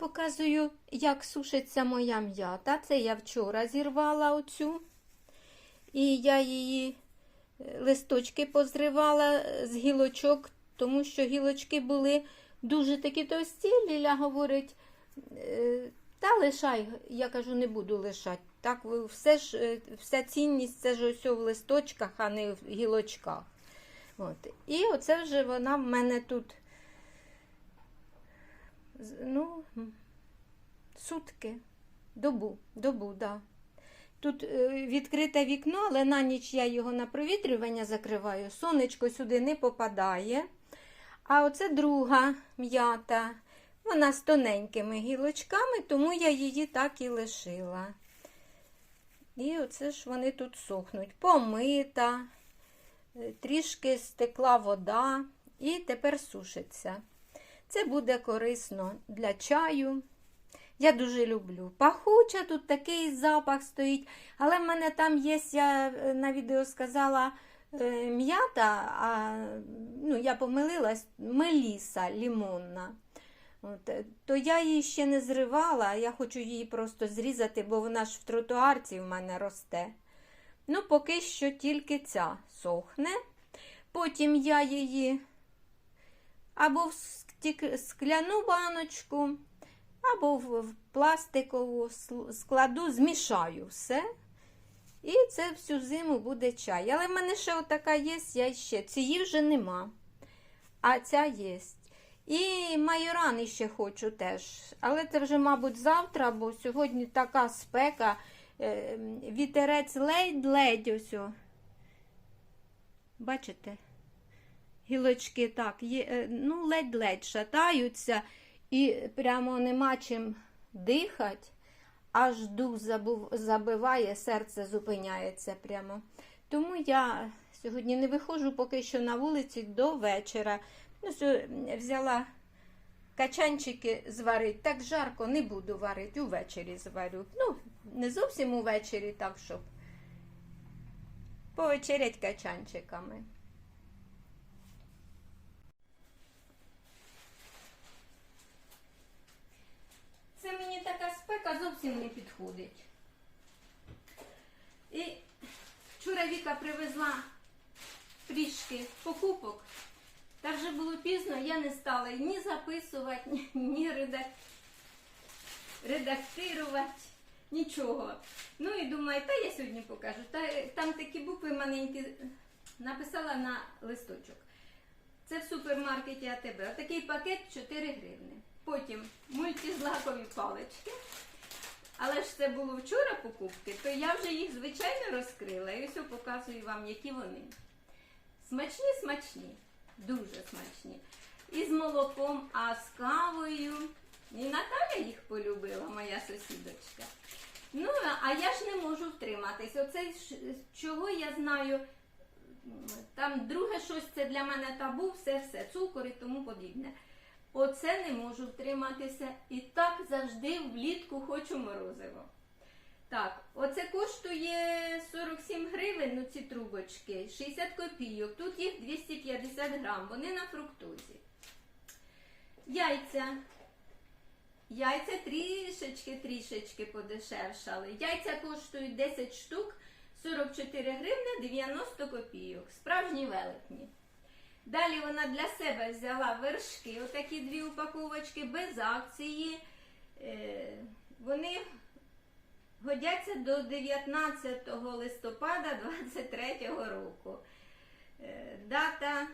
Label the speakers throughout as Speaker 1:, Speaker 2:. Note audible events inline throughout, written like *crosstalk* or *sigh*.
Speaker 1: Показую, як сушиться моя м'ята. Це я вчора зірвала оцю. І я її е, листочки позривала з гілочок, тому що гілочки були дуже такі товсті. Ліля говорить, е, та лишай, я кажу, не буду лишати. Так, все ж, е, вся цінність це ж ось в листочках, а не в гілочках. От. І оце вже вона в мене тут. Ну, сутки, добу, добу, да. Тут е, відкрите вікно, але на ніч я його на провітрювання закриваю. Сонечко сюди не попадає. А оце друга м'ята. Вона з тоненькими гілочками, тому я її так і лишила. І оце ж вони тут сохнуть. Помита, е, трішки стекла вода і тепер сушиться. Це буде корисно для чаю. Я дуже люблю. Пахуча, тут такий запах стоїть. Але в мене там є, я е, на відео сказала, е, м'ята, а ну, я помилилась, меліса лімонна. От, е, то я її ще не зривала, я хочу її просто зрізати, бо вона ж в тротуарці в мене росте. Ну, поки що тільки ця сохне. Потім я її або в стік- скляну баночку, або в пластикову складу, змішаю все. І це всю зиму буде чай. Але в мене ще отака є, я ще. Цієї вже нема. А ця є. І майорани ще хочу теж. Але це вже, мабуть, завтра, бо сьогодні така спека. е, Вітерець ледь-ледь ось. Бачите? Гілочки так, є, е, ну, ледь-ледь шатаються, і прямо нема чим дихати, аж дух забув, забиває, серце зупиняється прямо. Тому я сьогодні не виходжу поки що на вулиці до вечора. Ну, взяла качанчики зварити. Так жарко не буду варити, увечері зварю. Ну, не зовсім увечері, так, щоб повечерять качанчиками. Це мені така спека зовсім не підходить. І вчора Віка привезла трішки покупок. Та вже було пізно, я не стала ні записувати, ні, ні редак... редактирувати, нічого. Ну і думаю, та я сьогодні покажу. Та, там такі букви маленькі написала на листочок. Це в супермаркеті АТБ. Отакий пакет 4 гривни. Потім мультизлакові палички. Але ж це було вчора покупки, то я вже їх звичайно розкрила і ось показую вам, які вони. Смачні, смачні, дуже смачні. І з молоком, а з кавою. І Наталя їх полюбила, моя сусідочка. Ну, а я ж не можу втриматись. Оце чого я знаю. Там друге щось це для мене табу, все-все, цукор і тому подібне. Оце не можу втриматися. І так завжди влітку хочу морозиво. Так, оце коштує 47 гривень, ну ці трубочки, 60 копійок. Тут їх 250 грам, вони на фруктозі. Яйця. Яйця трішечки-трішечки подешевшали. Яйця коштують 10 штук, 44 гривни 90 копійок. Справжні велетні. Далі вона для себе взяла вершки, отакі дві упаковочки без акції. Е, Вони годяться до 19 листопада 23 року. Е, Дата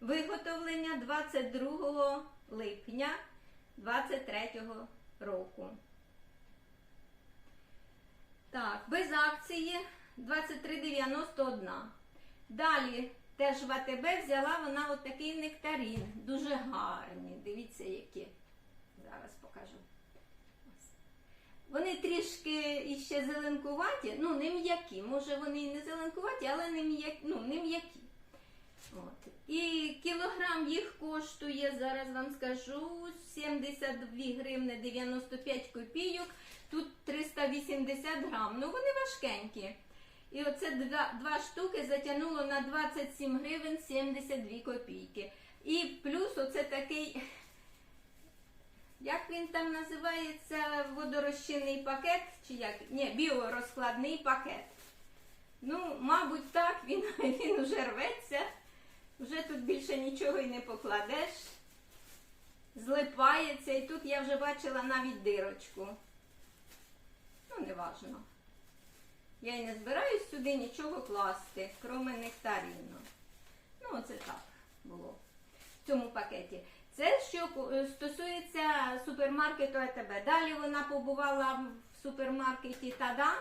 Speaker 1: виготовлення 22 липня 23 року. Так, без акції 23,91. Далі теж в АТБ взяла вона от такий нектарин. Дуже гарні. Дивіться, які. Зараз покажу. Вони трішки іще зеленкуваті, ну не м'які. Може вони і не зеленкуваті, але не м'які. Ну, не м'які. От. І кілограм їх коштує, зараз вам скажу, 72 гривни 95 копійок. Тут 380 грам. Ну вони важкенькі. І оце два, два штуки затягнуло на 27 гривень 72 копійки. І плюс оце такий Як він там називається? Водорозчинний пакет? Чи як? Ні, біорозкладний пакет. Ну, мабуть, так, він, *laughs* він уже рветься. Вже тут більше нічого й не покладеш. Злипається, і тут я вже бачила навіть дирочку. Ну, неважно. Я не збираюсь сюди нічого класти, кроме нектарину. Ну, оце так було в цьому пакеті. Це що е, стосується супермаркету АТБ. Далі вона побувала в супермаркеті Тада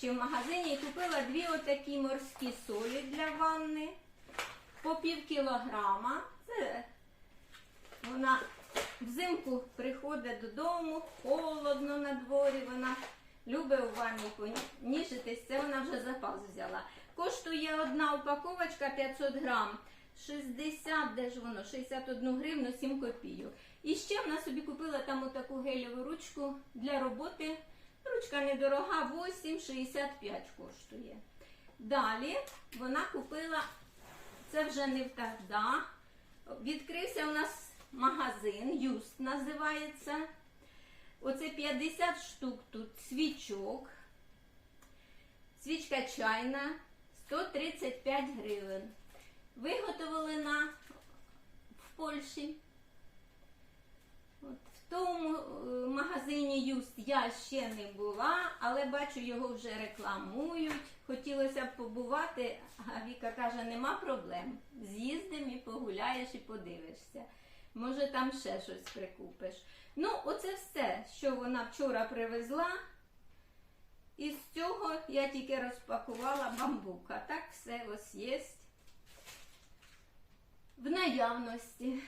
Speaker 1: чи в магазині і купила дві отакі морські солі для ванни по пів кілограма. Це вона взимку приходить додому, холодно на дворі, вона любить у ванні поніжитись, це вона вже запас взяла. Коштує одна упаковочка 500 грам. 60, де ж воно? 61 гривну 7 копійок. І ще вона собі купила там отаку гелеву ручку для роботи. Ручка недорога, 8,65 коштує. Далі вона купила, це вже не втагда. Відкрився у нас магазин, Юст називається. Оце 50 штук тут свічок. Свічка чайна 135 гривень. Виготовлена в Польщі. От, в тому е, магазині Юст я ще не була, але бачу, його вже рекламують. Хотілося б побувати, а Віка каже, нема проблем. З'їздимо і погуляєш і подивишся. Може, там ще щось прикупиш. Ну, оце все, що вона вчора привезла. І з цього я тільки розпакувала бамбука. Так все ось є в наявності.